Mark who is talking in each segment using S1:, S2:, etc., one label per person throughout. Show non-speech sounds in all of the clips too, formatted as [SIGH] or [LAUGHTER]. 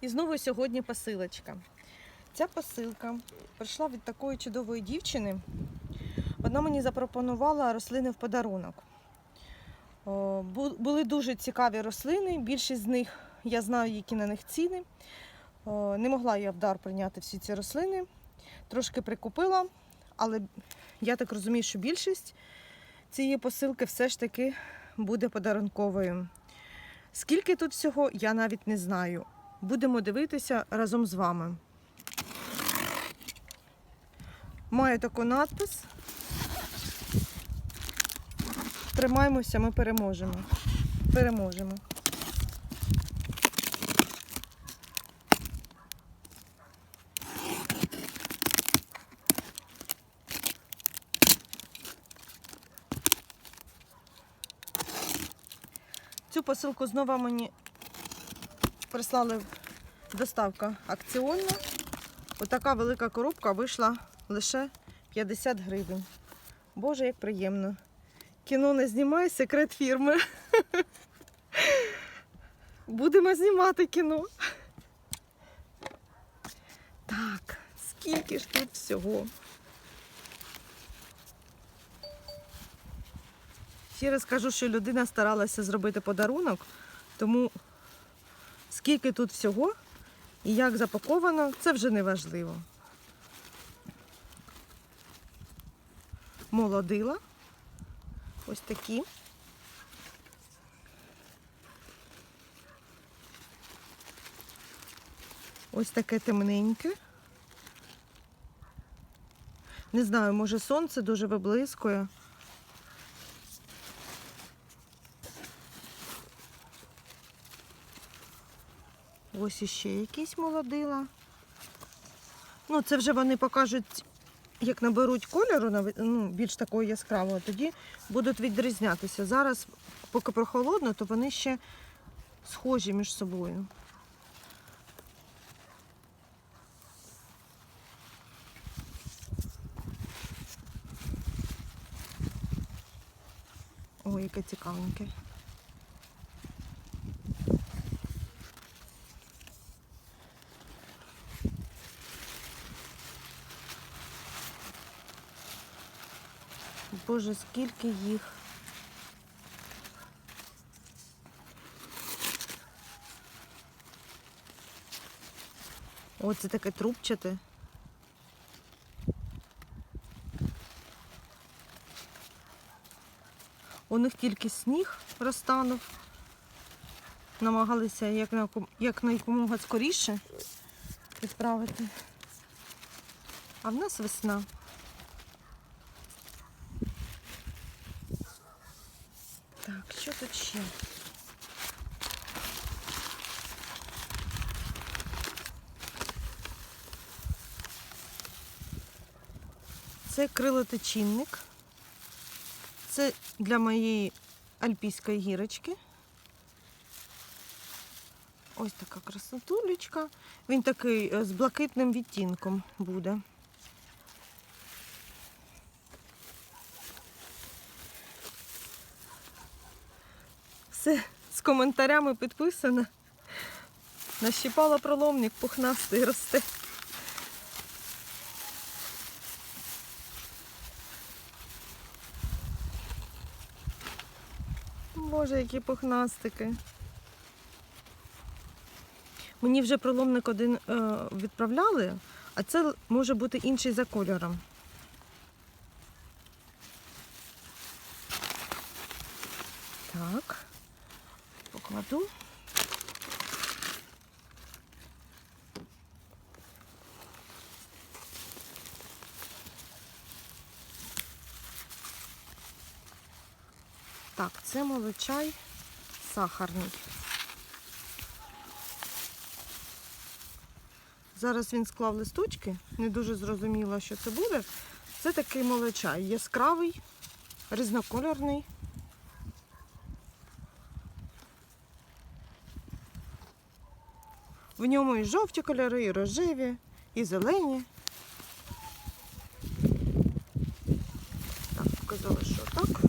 S1: І знову сьогодні посилочка. Ця посилка прийшла від такої чудової дівчини. Вона мені запропонувала рослини в подарунок. Були дуже цікаві рослини. Більшість з них я знаю, які на них ціни. Не могла я в дар прийняти всі ці рослини. Трошки прикупила, але я так розумію, що більшість цієї посилки все ж таки буде подарунковою. Скільки тут всього, я навіть не знаю. Будемо дивитися разом з вами. Має таку надпис. Тримаємося, ми переможемо. Переможемо. Цю посилку знову мені прислали доставка акціонна. Отака велика коробка вийшла лише 50 гривень. Боже, як приємно. Кіно не знімає секрет фірми. [LAUGHS] Будемо знімати кіно. Так, скільки ж тут всього. Ще раз кажу, що людина старалася зробити подарунок, тому скільки тут всього і як запаковано, це вже не важливо. Молодила. Ось такі. Ось таке темненьке. Не знаю, може сонце дуже виблискує. Ось іще якісь молодила. Ну, це вже вони покажуть, як наберуть кольору, ну, більш такого яскравого, тоді будуть відрізнятися. Зараз, поки прохолодно, то вони ще схожі між собою. Ой, яке цікавеньке. Боже, скільки їх. О, це таке трубчате. У них тільки сніг розтанув. Намагалися як на як якомога скоріше відправити. А в нас весна. Так, що тут ще? Це крилоточинник. Це для моєї альпійської гірочки. Ось така красотулечка. Він такий е, з блакитним відтінком буде. Все з коментарями підписано. Нащіпала проломник, пухнастий росте. Боже, які пухнастики. Мені вже проломник один е, відправляли, а це може бути інший за кольором. Так, покладу. Так, це молочай сахарний. Зараз він склав листочки, не дуже зрозуміло, що це буде. Це такий молочай, яскравий, різнокольорний. В ньому і жовті кольори, і рожеві, і зелені. Так, показала, що так.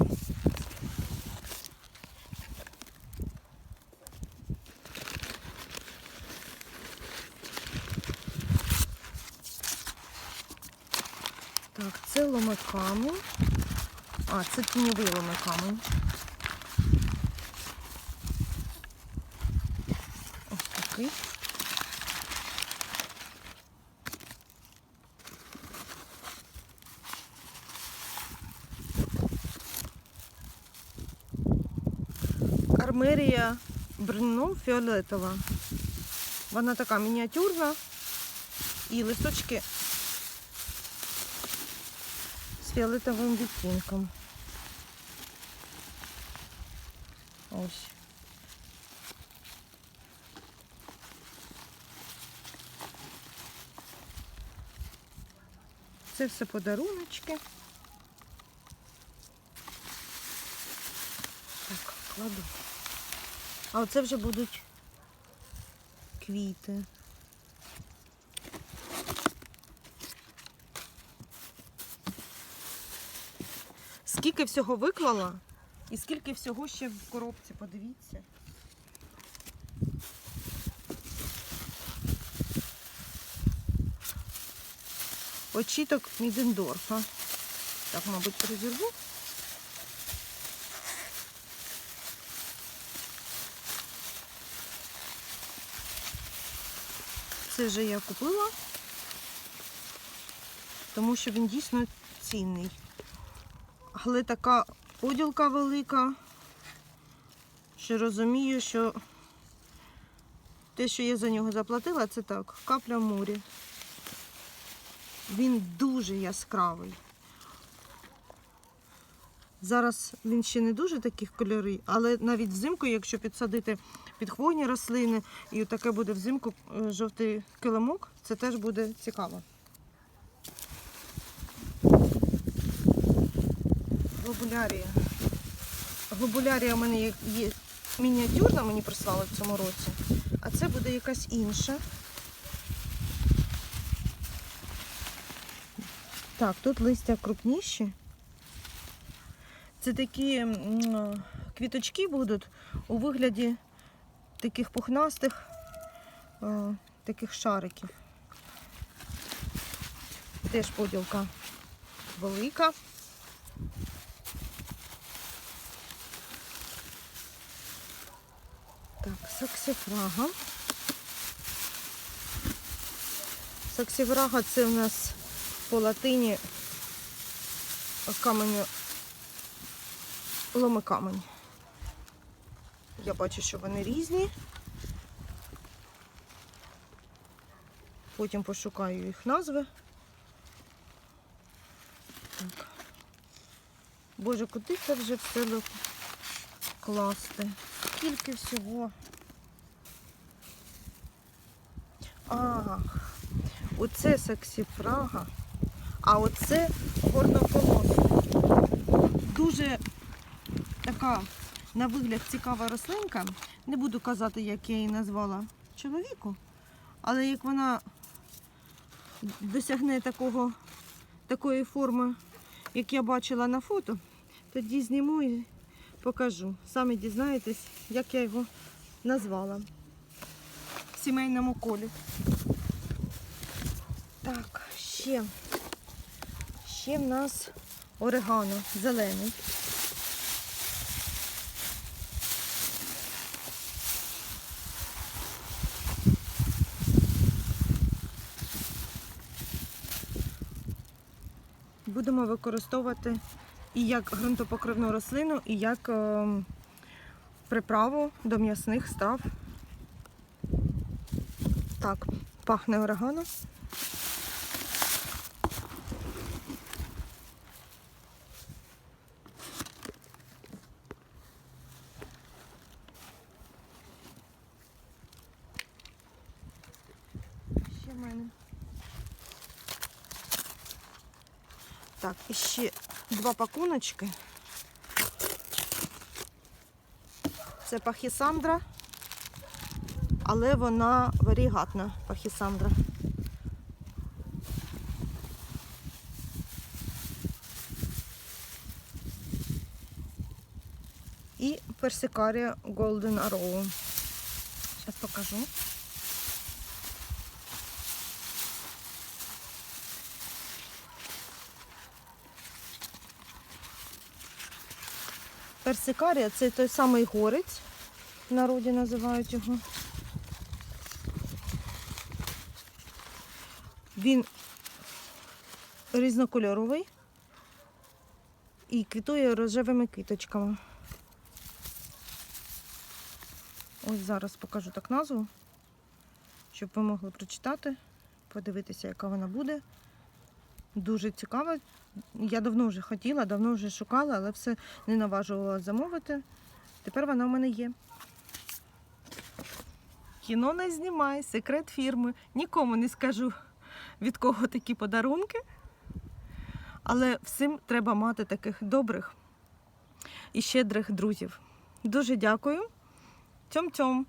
S1: Так, це ломиками. А, це тіньовий ломиками. Ось такий. Армерія Брно фіолетова. Вона така мініатюрна і листочки з фіолетовим відтінком. Ось. Це все подаруночки. Так, кладу. А оце вже будуть квіти. Скільки всього виклала і скільки всього ще в коробці, подивіться. Очіток Мідендорфа. Так, мабуть, перезірву. Це вже я купила, тому що він дійсно цінний. Але така поділка велика, що розумію, що те, що я за нього заплатила, це так, капля в морі. Він дуже яскравий. Зараз він ще не дуже таких кольори, але навіть взимку, якщо підсадити підхвойні рослини, і таке буде взимку е, жовтий килимок, це теж буде цікаво. Глобулярія. Глобулярія у мене є мініатюрна, мені прислали в цьому році, а це буде якась інша. Так, тут листя крупніші. Це такі квіточки будуть у вигляді таких пухнастих е, таких шариків. Теж поділка велика. Так, саксифрага. Саксифрага це у нас по латині каменю ломикамень. Я бачу, що вони різні. Потім пошукаю їх назви. Так. Боже, куди це вже все класти? Скільки всього. Ах, оце саксифрага, а оце горноколос. Дуже така на вигляд цікава рослинка. Не буду казати, як я її назвала чоловіку, але як вона досягне такого, такої форми, як я бачила на фото, тоді зніму і покажу. Самі дізнаєтесь, як я його назвала в сімейному колі. Так, ще. Ще в нас орегано зелений. Будемо використовувати і як ґрунтопокривну рослину, і як ем, приправу до м'ясних страв. Так, пахне орегано. Ще в мене. Так, ще два пакуночки. Це пахісандра, але вона варігатна пахісандра. І персикарія Golden Arrow. Зараз покажу. Персикарія це той самий горець, в народі називають його. Він різнокольоровий і квітує рожевими квіточками. Ось зараз покажу так назву, щоб ви могли прочитати, подивитися, яка вона буде. Дуже цікава. Я давно вже хотіла, давно вже шукала, але все не наважувала замовити. Тепер вона в мене є. Кіно не знімай, секрет фірми. Нікому не скажу, від кого такі подарунки. Але всім треба мати таких добрих і щедрих друзів. Дуже дякую. Тьом-тьом.